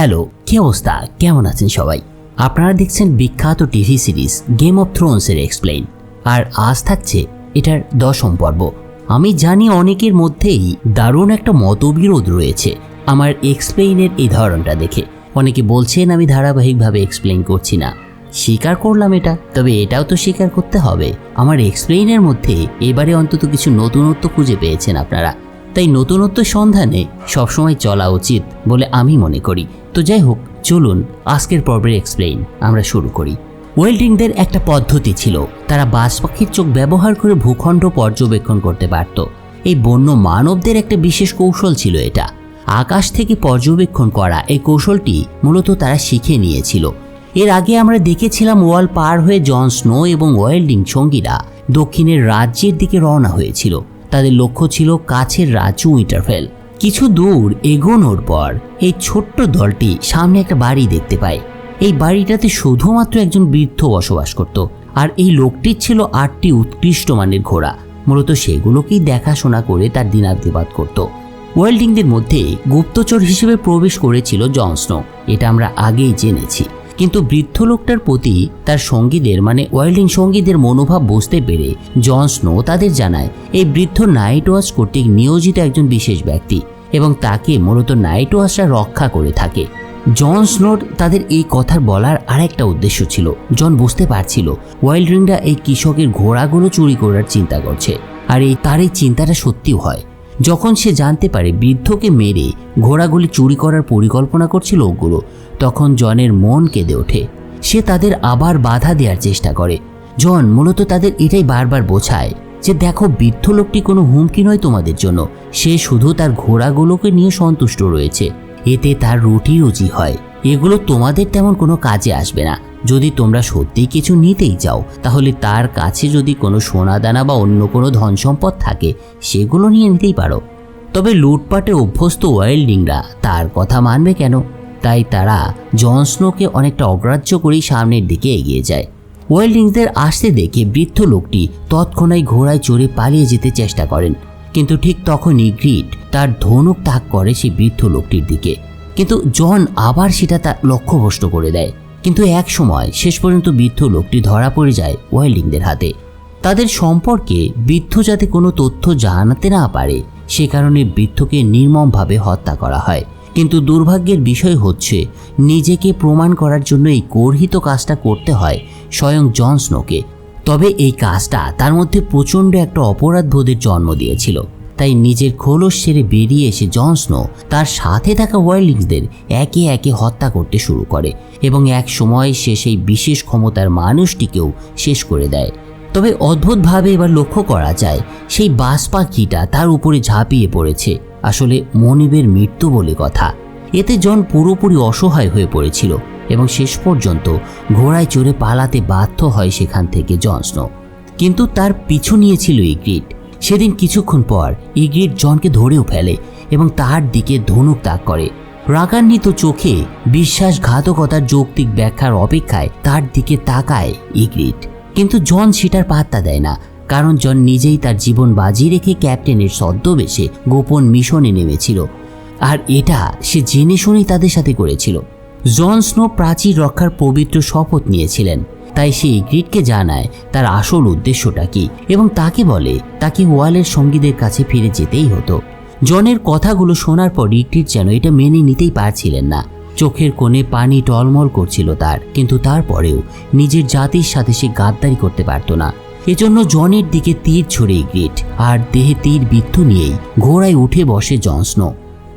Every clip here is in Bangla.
হ্যালো, কি অবস্থা? কেমন আছেন সবাই? আপনারা দেখছেন বিখ্যাত টিভি সিরিজ গেম অফ থ্রোনসের এক্সপ্লেইন আর আজ থাকছে এটার দশম পর্ব। আমি জানি অনেকের মধ্যেই দারুণ একটা মতবিরোধ রয়েছে আমার এক্সপ্লেইনের এই ধরনটা দেখে। অনেকে বলছেন আমি ধারাবাহিকভাবে এক্সপ্লেইন করছি না। স্বীকার করলাম এটা, তবে এটাও তো স্বীকার করতে হবে। আমার এক্সপ্লেইনের মধ্যে এবারে অন্তত কিছু নতুনত্ব খুঁজে পেয়েছেন আপনারা। তাই নতুনত্ব সন্ধানে সবসময় চলা উচিত বলে আমি মনে করি। তো যাই হোক, চলুন আজকের পর্বের এক্সপ্লেইন আমরা শুরু করি। ওয়েল্ডিংদের একটা পদ্ধতি ছিল, তারা বাজ পাখির চোখ ব্যবহার করে ভূখণ্ড পর্যবেক্ষণ করতে পারত। এই বন্য মানবদের একটা বিশেষ কৌশল ছিল এটা। আকাশ থেকে পর্যবেক্ষণ করা এই কৌশলটি মূলত তারা শিখে নিয়েছিল। এর আগে আমরা দেখেছিলাম ওয়াল পার হয়ে জন স্নো এবং ওয়েল্ডিং সঙ্গীরা দক্ষিণের রাজ্যের দিকে রওনা হয়েছিল। তাদের লক্ষ্য ছিল কাছের রাজ্য উইন্টারফেল। কিছু দূর এগোনোর পর এই ছোট্ট দলটি সামনে একটা বাড়ি দেখতে পায়। এই বাড়িটাতে শুধুমাত্র একজন বৃদ্ধ বসবাস করত, আর এই লোকটির ছিল আটটি উৎকৃষ্ট মানের ঘোড়া। মূলত সেগুলোকেই দেখাশোনা করে তার দিনাতিপাত করত। ওয়েল্ডিংদের মধ্যে গুপ্তচর হিসেবে প্রবেশ করেছিল জনস্নো এটা আমরা আগেই জেনেছি। কিন্তু বৃদ্ধ লোকটার প্রতি তার সঙ্গীদের মানে ওয়েল্ডিং সঙ্গীদের মনোভাব বুঝতে পেরে জন স্নো তাদের জানায়, এই বৃদ্ধ নাইট ওয়াচ কর্তৃক নিয়োজিত একজন বিশেষ ব্যক্তি এবং তাকে মূলত নাইট ওয়াচরা রক্ষা করে থাকে। জন স্নোর তাদের এই কথার বলার আরেকটা উদ্দেশ্য ছিল। জন বুঝতে পারছিল ওয়াইল্ডরিংরা এই কৃষকের ঘোড়াগুলো চুরি করার চিন্তা করছে আর এই তার এই চিন্তাটা সত্যিও হয়। যখন সে জানতে পারে বৃদ্ধকে মেরে ঘোড়াগুলি চুরি করার পরিকল্পনা করছিল ওগুলো তখন জনের মন কেঁদে ওঠে। সে তাদের আবার বাধা দেওয়ার চেষ্টা করে। জন, মূলত তাদের এটাই বারবার বোঝায় যে, দেখো, বৃদ্ধ লোকটি কোনো হুমকি নয় তোমাদের জন্য। সে শুধু তার ঘোড়াগুলোকে নিয়ে সন্তুষ্ট রয়েছে। এতে তার রুটি রুচি হয়। এগুলো তোমাদের তেমন কোনো কাজে আসবে না। যদি তোমরা সত্যিই কিছু নিতেই চাও, তাহলে তার কাছে যদি কোনো সোনাদানা বা অন্য কোনো ধন সম্পদ থাকে, সেগুলো নিয়ে নিতেই পারো। তবে লুটপাটে অভ্যস্ত ওয়াইল্ডিংরা তার কথা মানবে কেন? তাই তারা জন স্নোকে অনেকটা অগ্রাহ্য করেই সামনের দিকে এগিয়ে যায়। ওয়েল্ডিংসদের আসতে দেখে বৃদ্ধ লোকটি তৎক্ষণাৎ ঘোড়ায় চড়ে পালিয়ে যেতে চেষ্টা করেন। কিন্তু ঠিক তখনই গ্রিট তার ধনুক তাক করে সেই বৃদ্ধ লোকটির দিকে। কিন্তু জন আবার সেটা তার লক্ষ্যভ্রষ্ট করে দেয়। কিন্তু এক সময় শেষ পর্যন্ত বৃদ্ধ লোকটি ধরা পড়ে যায় ওয়েল্ডিংদের হাতে। তাদের সম্পর্কে বৃদ্ধ যাতে কোনো তথ্য জানাতে না পারে, সে কারণে বৃদ্ধকে নির্মমভাবে হত্যা করা হয়। কিন্তু দুর্ভাগ্যের বিষয় হচ্ছে, নিজেকে প্রমাণ করার জন্য এই গর্হিত কাজটা করতে হয় স্বয়ং জন স্নোকে। তবে এই কাজটা তার মধ্যে প্রচণ্ড একটা অপরাধবোধের জন্ম দিয়েছিল। তাই নিজের খোলস সেরে বেরিয়ে এসে জন স্নো তার সাথে থাকা ওয়াইল্ডিংসদের একে একে হত্যা করতে শুরু করে এবং এক সময় সে সেই বিশেষ ক্ষমতার মানুষটিকেও শেষ করে দেয়। তবে অদ্ভুতভাবে এবার লক্ষ্য করা যায়, সেই বাস পাখিটা তার উপরে ঝাঁপিয়ে পড়েছে। আসলে মনিবের মৃত্যু বলে কথা। এতে জন পুরোপুরি অসহায় হয়ে পড়েছিল এবং শেষ পর্যন্ত ঘোড়ায় চড়ে পালাতে বাধ্য হয় সেখান থেকে জন স্নো কিন্তু তার পিছু নিয়েছিল ইগ্রিড। সেদিন কিছুক্ষণ পর ইগ্রিড জনকে ধরেও ফেলে এবং তার দিকে ধনুক তাক করে। রাগান্বিত চোখে বিশ্বাসঘাতকতার যৌক্তিক ব্যাখ্যার অপেক্ষায় তার দিকে তাকায় ইগ্রিড। কিন্তু জন সেটার পাত্তা দেয় না। কারণ জন নিজেই তার জীবন বাজি রেখে ক্যাপ্টেনের ছদ্মবেশে গোপন মিশনে নেমেছিল। আর এটা সে জেনে শুনেই তাদের সাথে করেছিল। জন স্নো প্রাচীর রক্ষার পবিত্র শপথ নিয়েছিলেন। তাই সে ইগ্রিডকে জানায় তার আসল উদ্দেশ্যটা কি এবং তাকে বলে তাকে ওয়ালের সঙ্গীদের কাছে ফিরে যেতেই হতো। জনের কথাগুলো শোনার পর ইগ্রিড যেন এটা মেনে নিতেই পারছিলেন না। চোখের কোণে পানি টলমল করছিল তার, কিন্তু তারপরেও নিজের জাতির সাথে সে গাদ্দারি করতে পারত না। এজন্য জনের দিকে তীর ছড়ে গ্রিট, আর দেহে তীর বিদ্ধ নিয়েই ঘোড়ায় উঠে বসে জন স্নো।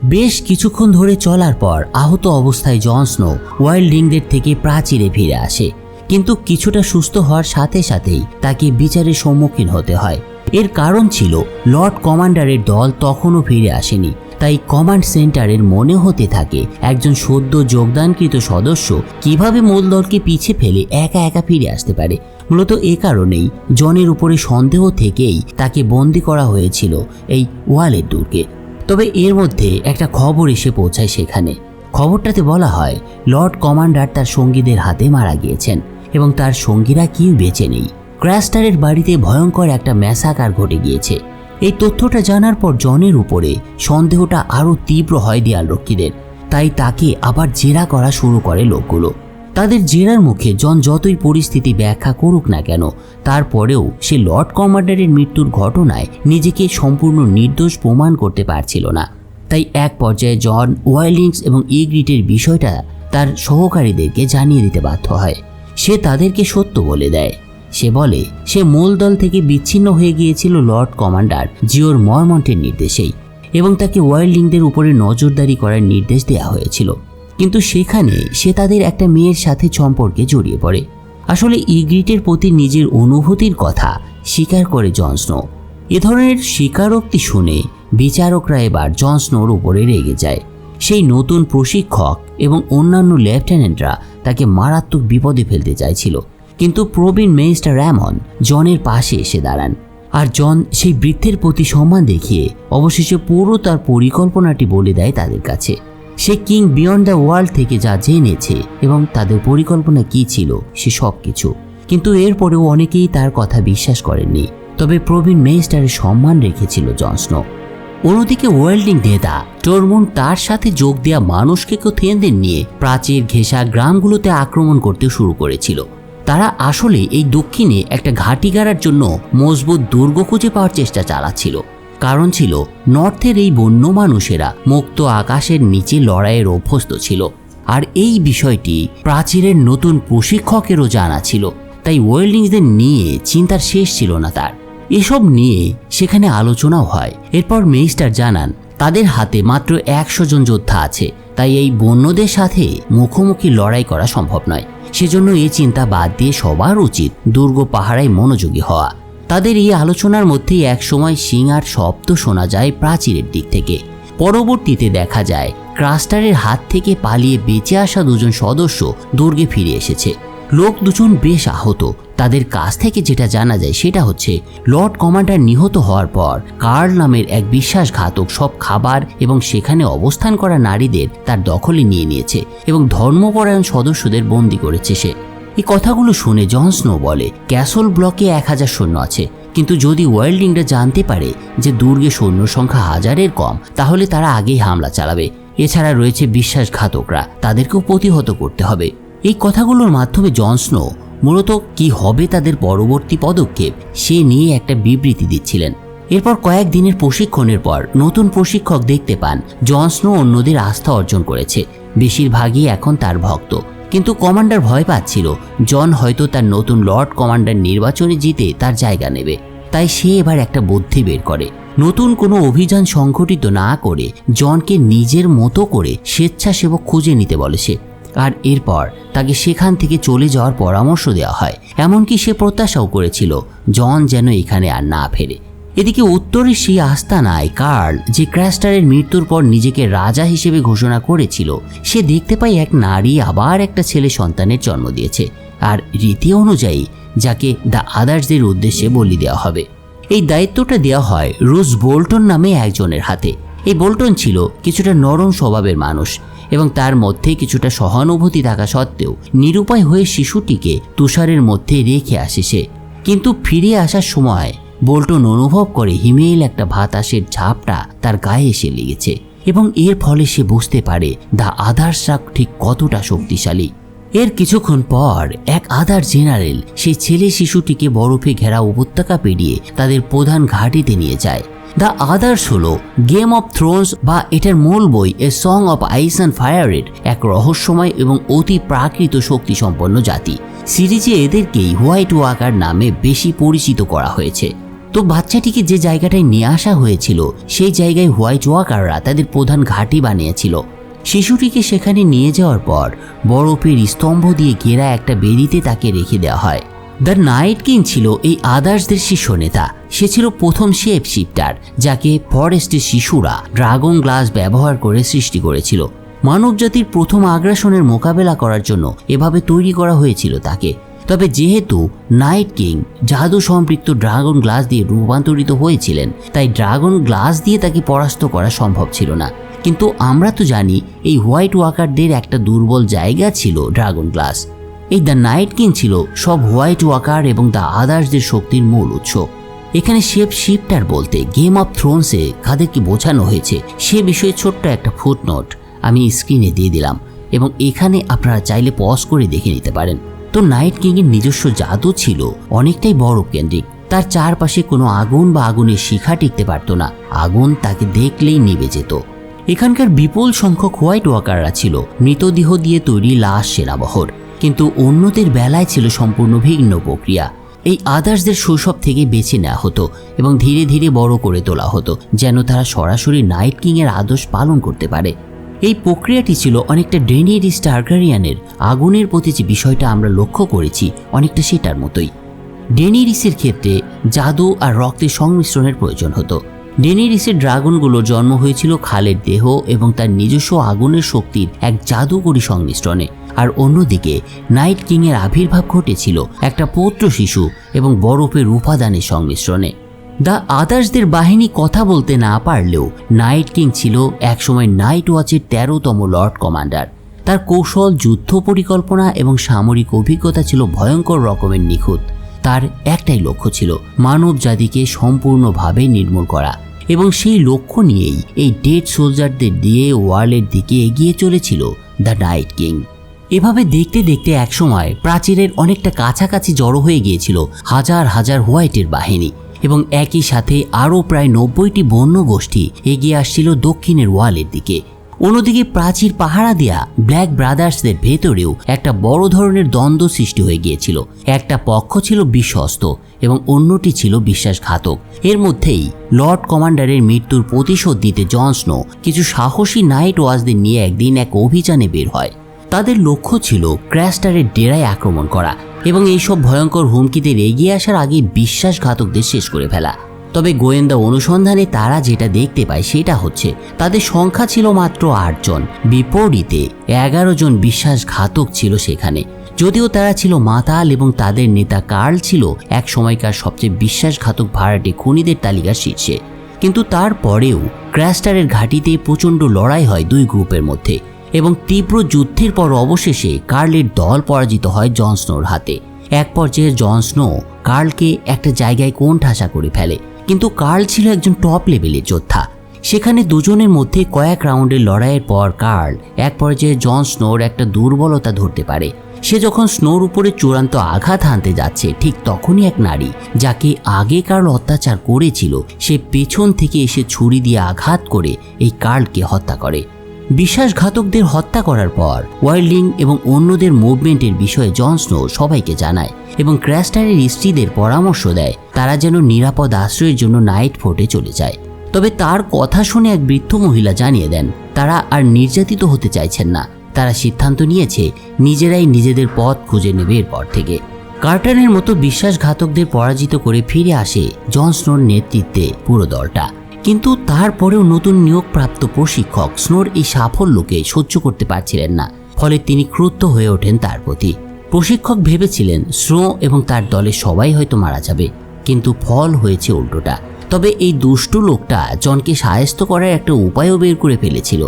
বেশ কিছুক্ষণ ধরে চলার পর আহত অবস্থায় জন স্নো ওয়াইল্ডিংদের থেকে প্রাচীরে ফিরে আসে। কিন্তু কিছুটা সুস্থ হওয়ার সাথে সাথেই তাকে বিচারের সম্মুখীন হতে হয়। এর কারণ ছিল, লর্ড কমান্ডারের দল তখনও ফিরে আসেনি। তাই কমান্ড সেন্টারের মনে হতে থাকে, একজন সদ্য যোগদানকৃত সদস্য কীভাবে মূল দলকে পিছে ফেলে একা একা ফিরে আসতে পারে। মূলত এ কারণেই জনের উপরে সন্দেহ থেকেই তাকে বন্দি করা হয়েছিল এই ওয়ালের দুর্গে। তবে এর মধ্যে একটা খবর এসে পৌঁছায় সেখানে। খবরটাতে বলা হয়, লর্ড কমান্ডার তার সঙ্গীদের হাতে মারা গিয়েছেন এবং তার সঙ্গীরা কেউ বেঁচে নেই। ক্র্যাস্টারের বাড়িতে ভয়ঙ্কর একটা ম্যাসাকার ঘটে গিয়েছে। এই তথ্যটা জানার পর জনের উপরে সন্দেহটা আরও তীব্র হয় দেয়াল রক্ষীদের তাই তাকে আবার জেরা করা শুরু করে লোকগুলো। তাদের জেরার মুখে জন যতই পরিস্থিতি ব্যাখ্যা করুক না কেন, তারপরেও সে লর্ড কমান্ডারের মৃত্যুর ঘটনায় নিজেকে সম্পূর্ণ নির্দোষ প্রমাণ করতে পারছিল না। তাই এক পর্যায়ে জন ওয়াইলিংস এবং ইগ্রিটের বিষয়টা তার সহকারীদেরকে জানিয়ে দিতে বাধ্য হয়। সে তাদেরকে সত্য বলে দেয়। সে বলে, সে মূল দল থেকে বিচ্ছিন্ন হয়ে গিয়েছিল লর্ড কমান্ডার জিওর মরমন্টের নির্দেশেই এবং তাকে ওয়াইল্ডিংদের উপরে নজরদারি করার নির্দেশ দেওয়া হয়েছিল। কিন্তু সেখানে সে তাদের একটা মেয়ের সাথে সম্পর্কে জড়িয়ে পড়ে। আসলে ইগ্রিটের প্রতি নিজের অনুভূতির কথা স্বীকার করে জন স্নো এ ধরনের স্বীকারোক্তি শুনে বিচারকরা এবার জন স্নোর উপরে রেগে যায়। সেই নতুন প্রশিক্ষক এবং অন্যান্য লেফটেন্যান্টরা তাকে মারাত্মক বিপদে ফেলতে চাইছিল। কিন্তু প্রবীণ মেইস্টার র্যামন জনের পাশে এসে দাঁড়ান। আর জন সেই বৃদ্ধের প্রতি সম্মান দেখিয়ে অবশেষে পুরো তার পরিকল্পনাটি বলে দেয় তাদের কাছে। সে কিং বিয়ন্ড দ্য ওয়ার্ল্ড থেকে যা জেনেছে এবং তাদের পরিকল্পনা কি ছিল, সে সব কিছু কিন্তু এরপরেও অনেকেই তার কথা বিশ্বাস করেননি। তবে প্রবীণ মেস্টারের সম্মান রেখেছিল জন স্নো অন্যদিকে ওয়েল্ডিং নেতা টরমুন তার সাথে যোগ দেওয়া মানুষকে থেনদের নিয়ে প্রাচীর ঘেঁষা গ্রামগুলোতে আক্রমণ করতে শুরু করেছিল। তারা আসলে এই দক্ষিণে একটা ঘাঁটি গাড়ার জন্য মজবুত দুর্গ খুঁজে পাওয়ার চেষ্টা চালাচ্ছিল। কারণ ছিল নর্থের এই বন্য মানুষেরা মুক্ত আকাশের নিচে লড়াইয়ের অভ্যস্ত ছিল। আর এই বিষয়টি প্রাচীরের নতুন প্রশিক্ষকেরও জানা ছিল। তাই ওয়েল্ডিংসদের নিয়ে চিন্তার শেষ ছিল না তার। এসব নিয়ে সেখানে আলোচনাও হয়। এরপর মেইস্টার জানান, তাদের হাতে মাত্র একশো জন যোদ্ধা আছে। তাই এই বন্যদের সাথে মুখোমুখি লড়াই করা সম্ভব নয়। সেজন্য এই চিন্তা বাদ দিয়ে সবার উচিত দুর্গ পাহারায় মনোযোগী হওয়া। তাদের এই আলোচনার মধ্যেই একসময় সিংহার শব্দ শোনা যায় প্রাচীরের দিক থেকে। পরবর্তীতে দেখা যায়, ক্রাস্টারের হাত থেকে পালিয়ে বেঁচে আসা দুজন সদস্য দুর্গে ফিরে এসেছে। লোক দুজন বেশ আহত। তাদের কাছ থেকে যেটা জানা যায় সেটা হচ্ছে, লর্ড কমান্ডার নিহত হওয়ার পর কার্ল নামের এক বিশ্বাসঘাতক সব খাবার এবং সেখানে অবস্থান করা নারীদের তার দখলে নিয়ে নিয়েছে এবং ধর্মপরায়ণ সদস্যদের বন্দি করেছে সে। এই কথাগুলো শুনে জন স্নো বলে ক্যাসল ব্লকে এক হাজার সৈন্য আছে। কিন্তু যদি ওয়াইল্ডিংরা জানতে পারে যে দুর্গে সৈন্য সংখ্যা হাজারের কম, তাহলে তারা আগেই হামলা চালাবে। এছাড়া রয়েছে বিশ্বাসঘাতকরা, তাদেরকেও প্রতিহত করতে হবে। এই কথাগুলোর মাধ্যমে জন স্নো মূলত কি হবে তাদের পরবর্তী পদক্ষেপ, সে নিয়ে একটা বিবৃতি দিচ্ছিলেন। এরপর কয়েক দিনের প্রশিক্ষণের পর নতুন প্রশিক্ষক দেখতে পান জন স্নো অন্যদের আস্থা অর্জন করেছে। বেশিরভাগই এখন তার ভক্ত। কিন্তু কমান্ডার ভয় পাচ্ছিল। জন হয়তো তার নতুন লর্ড কমান্ডার নির্বাচনে জিতে তার জায়গা নেবে। তাই সে এবার একটা বুদ্ধি বের করে। নতুন কোনো অভিযান সংঘটিত না করে জনকে নিজের মতো করে স্বেচ্ছাসেবক খুঁজে নিতে বলে সে। আর এরপর তাকে সেখান থেকে চলে যাওয়ার পরামর্শ দেওয়া হয়। এমনকি সে প্রত্যাশাও করেছিল, জন যেন এখানে আর না ফেরে। এদিকে উত্তরের সেই আস্তানায় কার্ল, যে ক্র্যাস্টারের মৃত্যুর পর নিজেকে রাজা হিসেবে ঘোষণা করেছিল, সে দেখতে পায় এক নারী আবার একটা ছেলে সন্তানের জন্ম দিয়েছে, আর রীতি অনুযায়ী যাকে দ্য আদার্সদের উদ্দেশ্যে বলি দেওয়া হবে। এই দায়িত্বটা দেওয়া হয় রুজ বোল্টন নামে একজনের হাতে। এই বোল্টন ছিল কিছুটা নরম স্বভাবের মানুষ এবং তার মধ্যে কিছুটা সহানুভূতি থাকা সত্ত্বেও নিরুপায় হয়ে শিশুটিকে তুষারের মধ্যে রেখে আসে সে। কিন্তু ফিরে আসার সময় বোল্টন অনুভব করে হিমেল একটা বাতাসের ঝাপটা তার গায়ে এসে লেগেছে এবং এর ফলে সে বুঝতে পারে দ্য আদার্সরা ঠিক কতটা শক্তিশালী। এর কিছুক্ষণ পর এক আদার জেনারেল সেই ছেলে শিশুটিকে বরফে ঘেরা উপত্যকা পেরিয়ে তাদের প্রধান ঘাটিতে নিয়ে যায়। দ্য আদার্স হল গেম অফ থ্রোনস বা এটার মূল বই A Song of Ice and ফায়ারের এক রহস্যময় এবং অতি প্রাকৃত শক্তি সম্পন্ন জাতি। সিরিজে এদেরকেই হোয়াইট ওয়াকার নামে বেশি পরিচিত করা হয়েছে। তো বাচ্চাটিকে যে জায়গাটায় নিয়ে আসা হয়েছিল, সেই জায়গায় হোয়াইট ওয়াকাররা তাদের প্রধান ঘাঁটি বানিয়েছিল। শিশুটিকে সেখানে নিয়ে যাওয়ার পর বরফের স্তম্ভ দিয়ে ঘেরা একটা বেদিতে তাকে রেখে দেওয়া হয়। দ্য নাইট কিং ছিল এই আদার্সদের শীর্ষ নেতা। সে ছিল প্রথম শেপ শিফটার, যাকে ফরেস্টের শিশুরা ড্রাগন গ্লাস ব্যবহার করে সৃষ্টি করেছিল। মানবজাতির প্রথম আগ্রাসনের মোকাবেলা করার জন্য এভাবে তৈরি করা হয়েছিল তাকে। তবে যেহেতু নাইট কিং জাদু সম্পৃক্ত ড্রাগন গ্লাস দিয়ে রূপান্তরিত হয়েছিলেন, তাই ড্রাগন গ্লাস দিয়ে তাকে পরাস্ত করা সম্ভব ছিল না। কিন্তু আমরা তো জানি এই হোয়াইট ওয়াকারদের একটা দুর্বল জায়গা ছিল ড্রাগন গ্লাস। এই দ্য নাইট কিং ছিল সব হোয়াইট ওয়াকার এবং দ্য আদার্সদের শক্তির মূল উৎস। এখানে শেপ শিফটার বলতে গেম অফ থ্রোনসে কাদেরকে বোঝানো হয়েছে, সে বিষয়ে ছোট্ট একটা ফুটনোট আমি স্ক্রিনে দিয়ে দিলাম এবং এখানে আপনারা চাইলে পজ করে দেখে নিতে পারেন। তো নাইট কিংয়ের নিজস্ব জাদু ছিল, অনেকটাই বড় কেন্দ্রিক। তার চারপাশে কোনো আগুন বা আগুনের শিখা টিকতে পারত না। আগুন তাকে দেখলেই নিভে যেত। এখানকার বিপুল সংখ্যক হোয়াইট ওয়াকাররা ছিল, মৃতদেহ দিয়ে তৈরি লাশ সেনাবহর। কিন্তু অন্যদের বেলায় ছিল সম্পূর্ণ ভিন্ন প্রক্রিয়া। এই আদার্সদের শৈশব থেকে বেছে নেওয়া হতো এবং ধীরে ধীরে বড় করে তোলা হতো, যেন তারা সরাসরি নাইট কিংয়ের আদর্শ পালন করতে পারে। এই প্রক্রিয়াটি ছিল অনেকটা ডেনিয়ারিস টার্গারিয়ানের আগুনের প্রতি যে বিষয়টা আমরা লক্ষ্য করেছি অনেকটা সেটার মতোই। ডেনিরিসের ক্ষেত্রে জাদু আর রক্তের সংমিশ্রণের প্রয়োজন হতো। ডেনিরিসের ড্রাগনগুলোর জন্ম হয়েছিল খালের দেহ এবং তার নিজস্ব আগুনের শক্তির এক জাদুকরী সংমিশ্রণে। আর অন্যদিকে নাইট কিংয়ের আবির্ভাব ঘটেছিল একটা পৌত্র শিশু এবং বরফের উপাদানের সংমিশ্রণে। দ্য আদার্সদের বাহিনী কথা বলতে না পারলেও নাইট কিং ছিল একসময় নাইট ওয়াচের তেরোতম লর্ড কমান্ডার। তার কৌশল, যুদ্ধ পরিকল্পনা এবং সামরিক অভিজ্ঞতা ছিল ভয়ঙ্কর রকমের নিখুঁত। তার একটাই লক্ষ্য ছিল মানব জাতিকে সম্পূর্ণভাবে নির্মূল করা এবং সেই লক্ষ্য নিয়েই এই ডেড সোলজারদের দিয়ে ওয়ার্ল্ডের দিকে এগিয়ে চলেছিল দ্য নাইট কিং। এভাবে দেখতে দেখতে একসময় প্রাচীরের অনেকটা কাছাকাছি জড়ো হয়ে গিয়েছিল হাজার হাজার হোয়াইটের বাহিনী। এবং একই সাথে আরও প্রায় নব্বইটি বন্য গোষ্ঠী এগিয়ে আসছিল দক্ষিণের ওয়ালের দিকে। অন্যদিকে প্রাচীর পাহারা দেয়া ব্ল্যাক ব্রাদার্সদের ভেতরেও একটা বড় ধরনের দ্বন্দ্ব সৃষ্টি হয়ে গিয়েছিল। একটা পক্ষ ছিল বিশ্বস্ত এবং অন্যটি ছিল বিশ্বাসঘাতক। এর মধ্যেই লর্ড কমান্ডারের মৃত্যুর প্রতিশোধ দিতে জন স্নো কিছু সাহসী নাইট ওয়াজদের নিয়ে একদিন এক অভিযানে বের হয়। তাদের লক্ষ্য ছিল ক্র্যাস্টারের ডেরায় আক্রমণ করা এবং এইসব ভয়ঙ্কর হুমকিদের এগিয়ে আসার আগে বিশ্বাসঘাতকদের শেষ করে ফেলা। তবে গোয়েন্দা অনুসন্ধানে তারা যেটা দেখতে পায় সেটা হচ্ছে, তাদের সংখ্যা ছিল মাত্র আটজন বিপরীতে এগারো জন বিশ্বাসঘাতক ছিল সেখানে। যদিও তারা ছিল মাতাল এবং তাদের নেতা কার্ল ছিল এক সময়কার সবচেয়ে বিশ্বাসঘাতক ভাড়াটে খুনিদের তালিকার শীর্ষে। কিন্তু তারপরেও ক্র্যাস্টারের ঘাঁটিতে প্রচণ্ড লড়াই হয় দুই গ্রুপের মধ্যে। এবং তীব্র যুদ্ধের পর অবশেষে কার্লের দল পরাজিত হয় জন স্নোর হাতে। এক পর্যায়ে জন স্নো কার্লকে একটা জায়গায় কোণ ঠাসা করে ফেলে। কিন্তু কার্ল ছিল একজন টপ লেভেলের যোদ্ধা। সেখানে দুজনের মধ্যে কয়েক রাউন্ডের লড়াইয়ের পর কার্ল এক পর্যায়ে জন স্নোর একটা দুর্বলতা ধরতে পারে। সে যখন স্নোর উপরে চূড়ান্ত আঘাত হানতে যাচ্ছে, ঠিক তখনই এক নারী, যাকে আগে কার্ল অত্যাচার করেছিল, সে পেছন থেকে এসে ছুরি দিয়ে আঘাত করে এই কার্লকে হত্যা করে। বিশ্বাসঘাতকদের হত্যা করার পর ওয়াইল্ডিং এবং অন্যদের মুভমেন্টের বিষয়ে জন স্নো সবাইকে জানায় এবং ক্র্যাস্টারের স্ত্রীদের পরামর্শ দেয় তারা যেন নিরাপদ আশ্রয়ের জন্য নাইট ফোর্টে চলে যায়। তবে তার কথা শুনে এক বৃদ্ধ মহিলা জানিয়ে দেন, তারা আর নির্যাতিত হতে চাইছেন না। তারা সিদ্ধান্ত নিয়েছে নিজেরাই নিজেদের পথ খুঁজে নেবে এরপর থেকে। কার্টানের মতো বিশ্বাসঘাতকদের পরাজিত করে ফিরে আসে জন স্নোর নেতৃত্বে পুরো দলটা। কিন্তু তারপরেও নতুন নিয়োগপ্রাপ্ত প্রশিক্ষক স্নোর এই সাফল্যকে সহ্য করতে পারছিলেন না, ফলে তিনি ক্রুদ্ধ হয়ে ওঠেন তার প্রতি। প্রশিক্ষক ভেবেছিলেন স্নো এবং তার দলের সবাই হয়তো মারা যাবে, কিন্তু ফল হয়েছে উল্টোটা। তবে এই দুষ্টু লোকটা জনকে সায়স্ত করার একটা উপায়ও বের করে ফেলেছিল।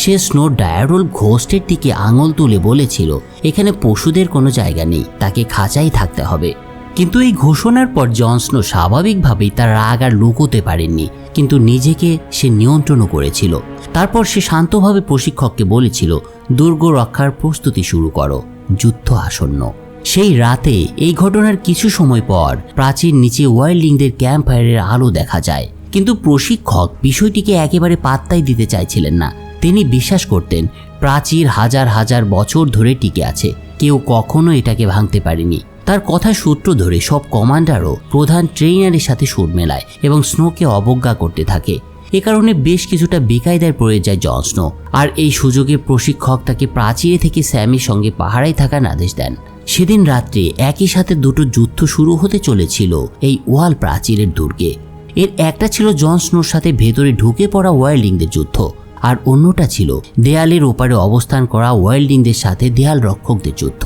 সে স্নো ডায়ারোল ঘোস্টের দিকে আঙুল তুলে বলেছিল, এখানে পশুদের কোনো জায়গা নেই, তাকে খাঁচাই থাকতে হবে। কিন্তু এই ঘোষণার পর জন স্নো স্বাভাবিকভাবেই তার রাগ আর লুকোতে পারেননি, কিন্তু নিজেকে সে নিয়ন্ত্রণও করেছিল। তারপর সে শান্তভাবে প্রশিক্ষককে বলেছিল, দুর্গ রক্ষার প্রস্তুতি শুরু করো, যুদ্ধ আসন্ন। সেই রাতে এই ঘটনার কিছু সময় পর প্রাচীর নিচে ওয়াইল্ডিংদের ক্যাম্প ফায়ারের আলো দেখা যায়। কিন্তু প্রশিক্ষক বিষয়টিকে একেবারে পাত্তাই দিতে চাইছিলেন না। তিনি বিশ্বাস করতেন, প্রাচীর হাজার হাজার বছর ধরে টিকে আছে, কেউ কখনো এটাকে ভাঙতে পারেনি। তার কথা সূত্র ধরে সব কমান্ডারও প্রধান ট্রেইনারের সাথে সুর মেলায় এবং স্নোকে অবজ্ঞা করতে থাকে। এ কারণে বেশ কিছুটা বেকায়দায় পড়ে যায় জন স্নো আর এই সুযোগে প্রশিক্ষক তাকে প্রাচীরে থেকে স্যামির সঙ্গে পাহারায় থাকার আদেশ দেন। সেদিন রাত্রে একই সাথে দুটো যুদ্ধ শুরু হতে চলেছিল এই ওয়াল প্রাচীরের দুর্গে। এর একটা ছিল জন স্নোর সাথে ভেতরে ঢুকে পড়া ওয়াইল্ডিংদের যুদ্ধ, আর অন্যটা ছিল দেয়ালের ওপারে অবস্থান করা ওয়াইল্ডিংদের সাথে দেয়াল রক্ষকদের যুদ্ধ।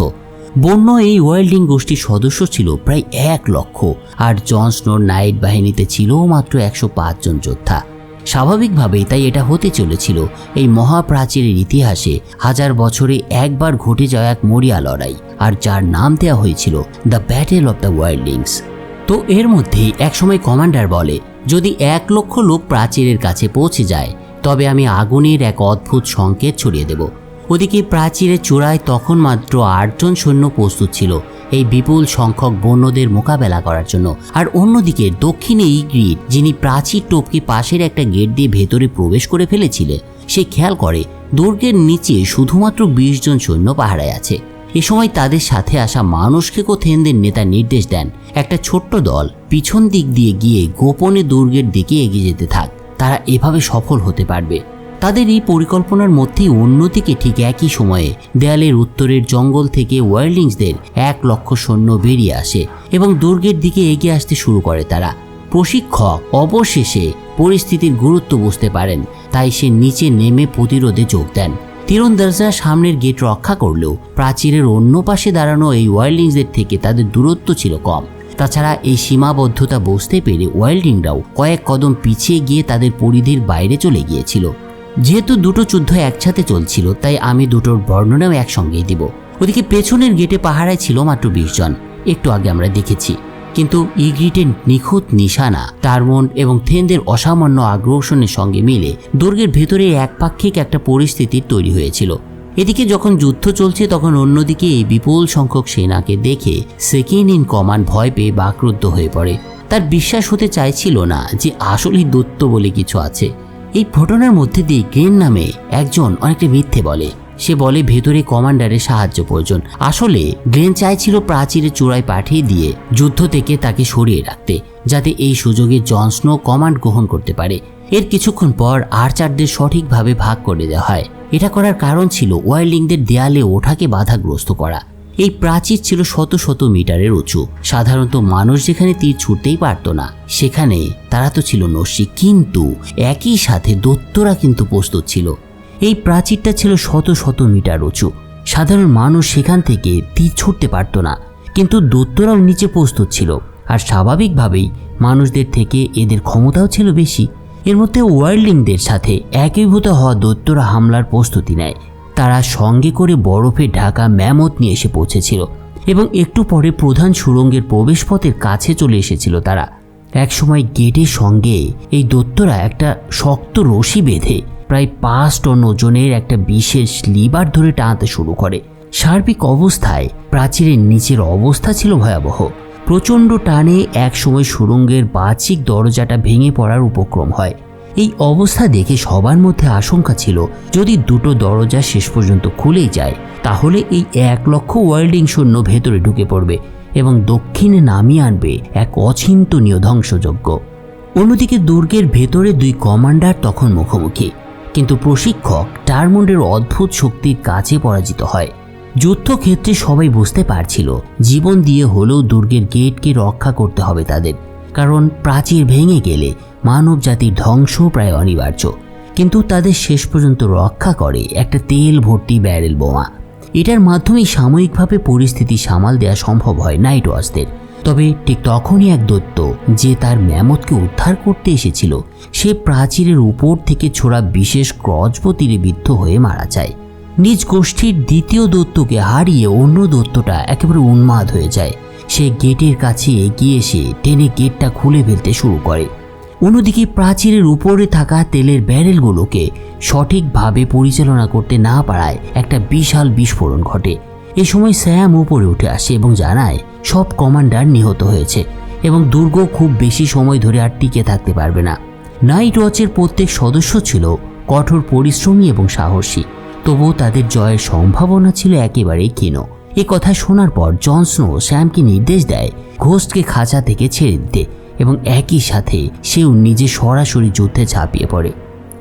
বন্য এই ওয়াইল্ডিং গোষ্ঠীর সদস্য ছিল প্রায় এক লক্ষ, আর জন স্নোর নাইট বাহিনীতে ছিল মাত্র একশো পাঁচ জন যোদ্ধা। স্বাভাবিকভাবেই তাই এটা হতে চলেছিল এই মহাপ্রাচীরের ইতিহাসে হাজার বছরে একবার ঘটে যাওয়া এক মরিয়া লড়াই, আর যার নাম দেওয়া হয়েছিল the battle of the wildlings. তো এর মধ্যেই একসময় কমান্ডার বলে, যদি এক লক্ষ লোক প্রাচীরের কাছে পৌঁছে যায়, তবে আমি আগুনের এক অদ্ভুত সংকেত ছড়িয়ে দেব। ওদিকে প্রাচীরের চূড়ায় তখন মাত্র আটজন সৈন্য প্রস্তুত ছিল, এই বিপুল সংখ্যক বন্যদের মোকাবেলা করার জন্য। আর অন্যদিকে দক্ষিণে ইগ্রিড, যিনি প্রাচীর টোপকে পাশের একটা গেট দিয়ে ভেতরে প্রবেশ করে ফেলেছিলেন, সে খেয়াল করে দুর্গের নিচে শুধুমাত্র বিশ জন সৈন্য পাহারায় আছে। এ সময় তাদের সাথে আসা মানুষকে কোথেনদের নেতা নির্দেশ দেন, একটা ছোট্ট দল পিছন দিক দিয়ে গিয়ে গোপনে দুর্গের দিকে এগিয়ে যেতে থাক, তারা এভাবে সফল হতে পারবে। তাদের এই পরিকল্পনার মধ্যেই অন্যদিকে ঠিক একই সময়ে দেয়ালের উত্তরের জঙ্গল থেকে ওয়ার্লিংসদের এক লক্ষ সৈন্য বেরিয়ে আসে এবং দুর্গের দিকে এগিয়ে আসতে শুরু করে তারা। প্রশিক্ষক অবশেষে পরিস্থিতির গুরুত্ব বুঝতে পারেন, তাই সে নিচে নেমে প্রতিরোধে যোগ দেন। তীরন্দাজরা সামনের গেট রক্ষা করলেও প্রাচীরের অন্য পাশে দাঁড়ানো এই ওয়াইল্ডিংসদের থেকে তাদের দূরত্ব ছিল কম। তাছাড়া এই সীমাবদ্ধতা বুঝতে পেরে ওয়াইল্ডিংরাও কয়েক কদম পিছিয়ে গিয়ে তাদের পরিধির বাইরে চলে গিয়েছিল। যেহেতু দুটো যুদ্ধ একসাথে চলছিল, তাই আমি দুটোর বর্ণনাও একসঙ্গেই দিব। ওদিকে পেছনের গেটে পাহারায় ছিল মাত্র বিশ জন। একটু আগে আমরা দেখেছি। কিন্তু ইগ্রিটের নিখুঁত নিশানা টারমন্ড এবং থেনদের অসামান্য আগ্রাসনের সঙ্গে মিলে দুর্গের ভেতরে একপাক্ষিক একটা পরিস্থিতি তৈরি হয়েছিল। এদিকে যখন যুদ্ধ চলছে, তখন অন্যদিকে এই বিপুল সংখ্যক সেনাকে দেখে সেকেন্ড ইন কমান্ড ভয় পেয়ে বাকরুদ্ধ হয়ে পড়ে। তার বিশ্বাস হতে চাইছিল না যে আসলেই দত্ত বলে কিছু আছে। এই ঘটনার মধ্যে দিয়ে গ্রেন নামে একজন অনেকটা মিথ্যে বলে। সে বলে, ভেতরে কমান্ডারের সাহায্য প্রয়োজন। আসলে, গ্রেন চাইছিল প্রাচীরের চূড়ায় পাঠিয়ে দিয়ে যুদ্ধ থেকে তাকে সরিয়ে রাখতে, যাতে এই সুযোগে জন স্নো কমান্ড গ্রহণ করতে পারে। এর কিছুক্ষণ পর আর্চারদের সঠিকভাবে ভাগ করে দেওয়া হয়। এটা করার কারণ ছিল ওয়াইল্ডিংদের দেয়ালে ওঠাকে বাধাগ্রস্ত করা। এই প্রাচীর ছিল শত শত মিটারের উঁচু। সাধারণত মানুষ যেখানে তীর ছুটতেই পারত না, সেখানে তারা তো ছিল নস্যি কিন্তু একই সাথে দত্তরা কিন্তু প্রস্তুত ছিল। এই প্রাচীরটা ছিল শত শত মিটার উঁচু। সাধারণ মানুষ সেখান থেকে তীর ছুটতে পারত না। কিন্তু দত্তরাও নিচে প্রস্তুত ছিল। আর স্বাভাবিকভাবেই মানুষদের থেকে এদের ক্ষমতাও ছিল বেশি। এর মধ্যে ওয়ার্ল্ডিংদের সাথে একীভূত হওয়া দত্তরা হামলার প্রস্তুতি নেয়। তারা সঙ্গে করে বরফে ঢাকা ম্যামত নিয়ে এসে পৌঁছেছিল এবং একটু পরে প্রধান সুড়ঙ্গের প্রবেশপথের কাছে চলে এসেছিল তারা। একসময় গেটের সঙ্গে এই দত্তরা একটা শক্ত রশি বেঁধে প্রায় পাঁচ টন ওজনের একটা বিশেষ লিভার ধরে টানতে শুরু করে। সার্বিক অবস্থায় প্রাচীরের নিচের অবস্থা ছিল ভয়াবহ। প্রচণ্ড টানে একসময় সুরঙ্গের বাহ্যিক দরজাটা ভেঙে পড়ার উপক্রম হয়। এই অবস্থা দেখে সবার মধ্যে আশঙ্কা ছিল, যদি দুটো দরজা শেষ পর্যন্ত খুলেই যায়, তাহলে এই এক লক্ষ ওয়ার্ল্ডিং সৈন্য ভেতরে ঢুকে পড়বে এবং দক্ষিণে নামিয়ে আনবে এক অচিন্তনীয় ধ্বংসযজ্ঞ। অন্যদিকে দুর্গের ভেতরে দুই কমান্ডার তখন মুখোমুখি, কিন্তু প্রশিক্ষক টারমন্ডের অদ্ভুত শক্তির কাছে পরাজিত হয়। যুদ্ধক্ষেত্রে সবাই বুঝতে পারছিল, জীবন দিয়ে হলেও দুর্গের গেটকে রক্ষা করতে হবে তাদের, কারণ প্রাচীর ভেঙে গেলে মানব জাতির ধ্বংস প্রায় অনিবার্য। কিন্তু তাদের শেষ পর্যন্ত রক্ষা করে একটা তেল ভর্তি ব্যারেল বোমা। এটার মাধ্যমেই সাময়িকভাবে পরিস্থিতি সামাল দেওয়া সম্ভব হয় নাইট ওয়াচদের। তবে ঠিক তখনই এক দৈত্য, যে তার ম্যামতকে উদ্ধার করতে এসেছিল, সে প্রাচীরের উপর থেকে ছোড়া বিশেষ ক্রজব বিদ্ধ হয়ে মারা যায়। নিজ গোষ্ঠীর দ্বিতীয় দত্তকে হারিয়ে অন্য দত্তটা একেবারে উন্মাদ হয়ে যায়। সে গেটের কাছে এগিয়ে এসে টেনে গেটটা খুলে ফেলতে শুরু করে। অন্যদিকে প্রাচীরের উপরে থাকা তেলের ব্যারেলগুলোকে সঠিকভাবে পরিচালনা করতে না পারায় একটা বিশাল বিস্ফোরণ ঘটে। এ সময় স্যাম উপরে উঠে আসে এবং জানায়, সব কমান্ডার নিহত হয়েছে এবং দুর্গ খুব বেশি সময় ধরে আর টিকে থাকতে পারবে না। নাইট ওয়াচের প্রত্যেক সদস্য ছিল কঠোর পরিশ্রমী এবং সাহসী, তবুও তাদের জয়ের সম্ভাবনা ছিল একেবারেই ক্ষীণ। এ কথা শোনার পর জন স্নো স্যামকে নির্দেশ দেয়, ঘোষকে খাঁচা থেকে ছেড়ে দিতে। এবং একই সাথে সেও নিজে সরাসরি যুদ্ধে ঝাঁপিয়ে পড়ে।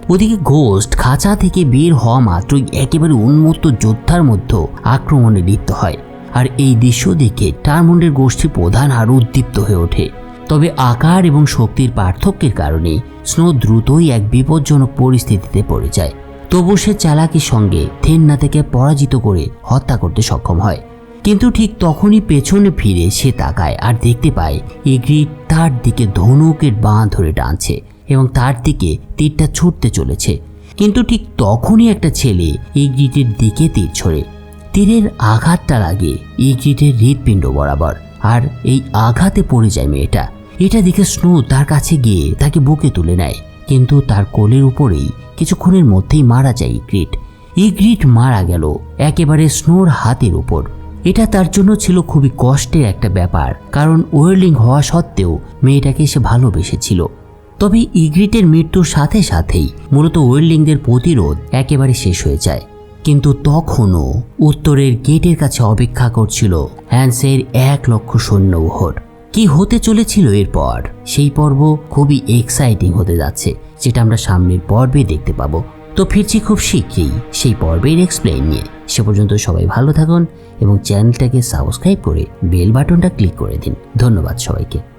ওদিকে ঘোস্ট খাঁচা থেকে বের হওয়া মাত্রই একেবারে উন্মত্ত যোদ্ধার মধ্যে আক্রমণে লিপ্ত হয়। আর এই দৃশ্য দেখে টারমন্ডের গোষ্ঠী প্রধান আরও উদ্দীপ্ত হয়ে ওঠে। তবে আকার এবং শক্তির পার্থক্যের কারণে স্নো দ্রুতই এক বিপজ্জনক পরিস্থিতিতে পড়ে যায়। তবু সে চালাকির সঙ্গে থেন্না থেকে পরাজিত করে হত্যা করতে সক্ষম হয়। কিন্তু ঠিক তখনই পেছনে ফিরে সে তাকায় আর দেখতে পায় এগ্রি তার দিকে ধনুকের বাঁ ধরে টানছে এবং তার দিকে তীরটা ছুটতে চলেছে। কিন্তু ঠিক তখনই একটা ছেলে ইগ্রিটের দিকে তীর ছড়ে। তীরের আঘাতটা লাগে ইগ্রিটের হৃৎপিণ্ড বরাবর আর এই আঘাতে পড়ে যায় মেয়েটা। এটা দেখে স্নো তার কাছে গিয়ে তাকে বুকে তুলে নেয়। কিন্তু তার কোলের উপরেই কিছুক্ষণের মধ্যেই মারা যায় ইগ্রিট ইগ্রিট মারা গেল একেবারে স্নোর হাতের উপর। এটা তার জন্য ছিল খুবই কষ্টের একটা ব্যাপার, কারণ ওয়েরলিং হওয়া সত্ত্বেও মেয়েটাকে সে ভালোবেসেছিল। তবে ইগ্রিটের মৃত্যুর সাথে সাথেই মূলত ওয়েরলিংদের প্রতিরোধ একেবারে শেষ হয়ে যায়। কিন্তু তখনও উত্তরের গেটের কাছে অপেক্ষা করছিল হ্যান্সের এক লক্ষ সৈন্যবহর কি হতে চলেছিল এরপর? সেই পর্ব খুবই এক্সাইটিং হতে যাচ্ছে, যেটা আমরা সামনের পর্বে দেখতে পাবো। তো ফিরছি খুব শীঘ্রই সেই পর্বের এক্সপ্লেন নিয়ে। সে পর্যন্ত সবাই ভালো থাকুন এবং চ্যানেলটাকে সাবস্ক্রাইব করে বেল বাটনটা ক্লিক করে দিন। ধন্যবাদ সবাইকে।